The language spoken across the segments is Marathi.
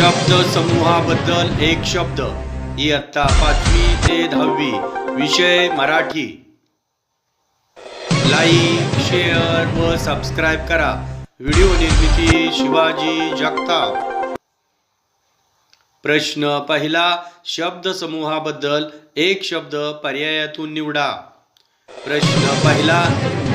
शब्द समूहाबद्दल एक शब्द. इयत्ता पाचवी ते दहावी. विषय मराठी. लाईक शेअर व सबस्क्राईब करा. व्हिडिओ निर्मिती शिवाजी जगताप. प्रश्न पहिला शब्द समूहाबद्दल एक शब्द पर्यायातून निवडा. प्रश्न पहिला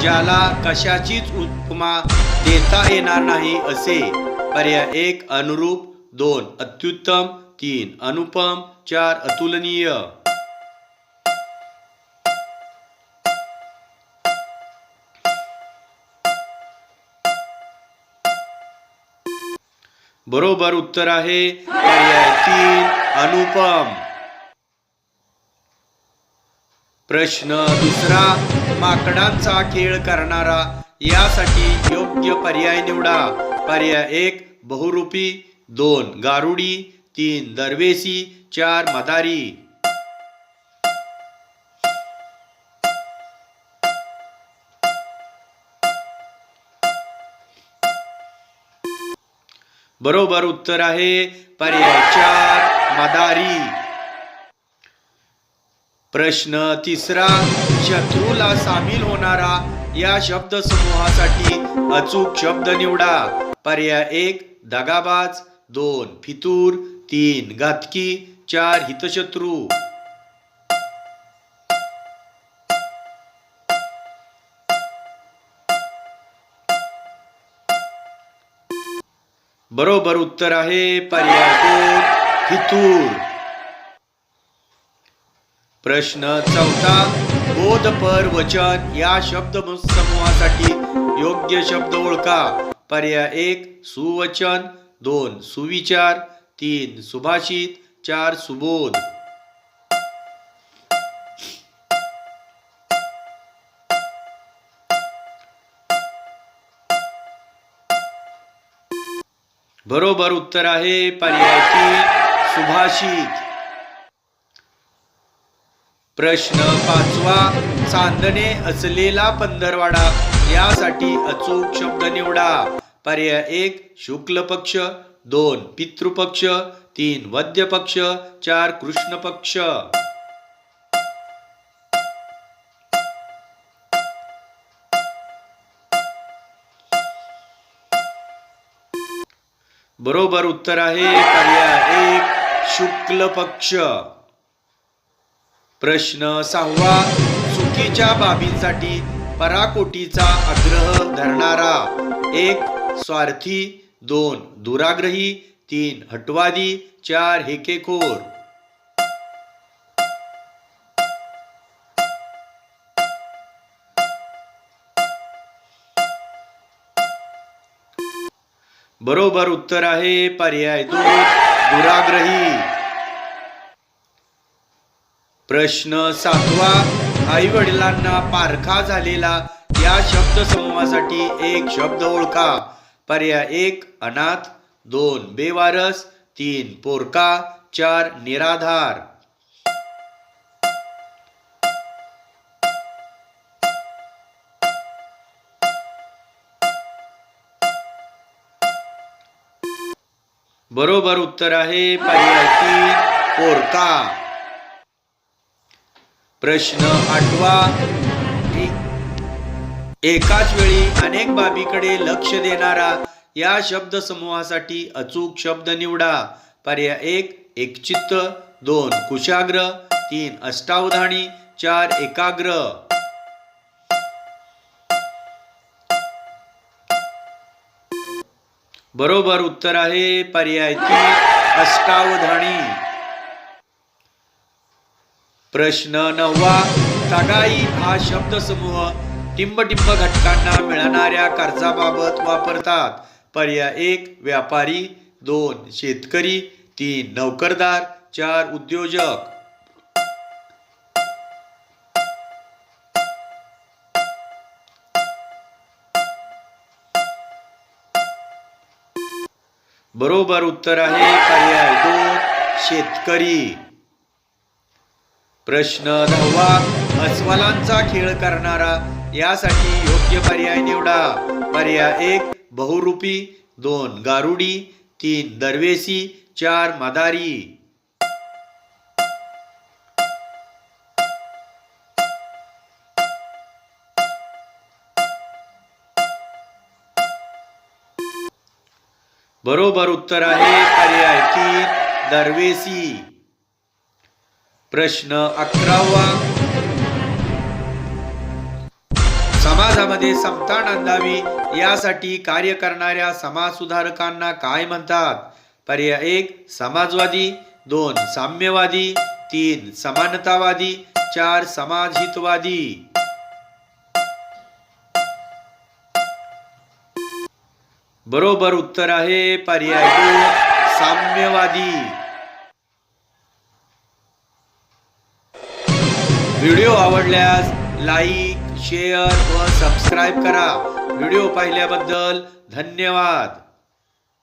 ज्याला कशाचीच उपमा देता येणार नाही असे. पर्याय एक अनुरूप दोन अत्युत्तम तीन अनुपम चार अतुलनीय. बरोबर उत्तर आहे. पर्याय तीन अनुपम. प्रश्न दुसरा माकडांचा खेळ करणारा यासाठी योग्य पर्याय निवडा. पर्याय एक बहुरूपी दोन गारुडी तीन दरवेसी चार मदारी. बरोबर उत्तर आहे पर्याय चार मदारी. प्रश्न तिसरा शत्रूला सामील होणारा या शब्द समूहासाठी अचूक शब्द निवडा. पर्याय एक दगाबाज. दोन फितूर तीन घातकी चार हितशत्रू. बरोबर उत्तर आहे पर्याय दोन फितूर. प्रश्न चौथा बोधपर वचन या शब्द समूहासाठी योग्य शब्द ओळखा. पर्याय एक सुवचन. दोन सुविचार तीन सुभाषित चार सुबोध. बरोबर उत्तर आहे पर्याय सुभाषित. प्रश्न पाचवा चांदणे असलेला पंधरवाडा यासाठी अचूक शब्द निवडा. पर्याय एक शुक्ल पक्ष. दोन पितृपक्ष तीन वद्य पक्ष. चार कृष्ण पक्ष. बरोबर उत्तर आहे पर्याय एक शुक्ल पक्ष. प्रश्न सहावा चुकीच्या बाबींसाठी पराकोटीचा आग्रह धरणारा. एक स्वार्थी दोन दुराग्रही तीन हटवादी चार हेकेखोर. बरोबर उत्तर आहे पर्याय दोन दुराग्रही. प्रश्न सातवा आई वडिलांना पारखा झालेला या शब्द समूहासाठी एक शब्द ओळखा. पर्याय एक अनाथ. दोन बेवारस. तीन पोरका. चार निराधार. बरोबर उत्तर आहे पर्याय तीन पोरका. प्रश्न आठवा. एकाच वेळी अनेक बाबीकडे लक्ष देणारा या शब्द समूहासाठी अचूक शब्द निवडा. पर्याय एक एकचित्त. दोन कुशाग्र. तीन अष्टावधानी. चार एकाग्र. बरोबर उत्तर आहे पर्याय तीन अष्टावधानी. प्रश्न नववा तगाई हा शब्दसमूह टिंबटिंब घटकांना मिळणाऱ्या कर्जाबाबत वापरतात. पर्याय एक व्यापारी. दोन शेतकरी. तीन नोकरदार. चार उद्योजक. बरोबर उत्तर आहे पर्याय दोन शेतकरी. प्रश्न दहावा अस्वलांचा खेळ करणारा यासाठी योग्य पर्याय निवडा. पर्याय एक बहुरूपी. दोन गारुडी. तीन दरवेसी चार मदारी. बरोबर उत्तर आहे. पर्याय तीन दरवेसी प्रश्न अकरावा. समाजामध्ये समता नांदावी यासाठी कार्य करणाऱ्या समाजसुधारकांना काय म्हणतात? पर्याय एक समाजवादी. दोन साम्यवादी. तीन समानतावादी. चार समाजहितवादी. बरोबर उत्तर आहे पर्याय दोन साम्यवादी. व्हिडिओ आवडल्यास लाईक शेअर व सबस्क्राईब करा. व्हिडिओ पाहिल्याबद्दल धन्यवाद.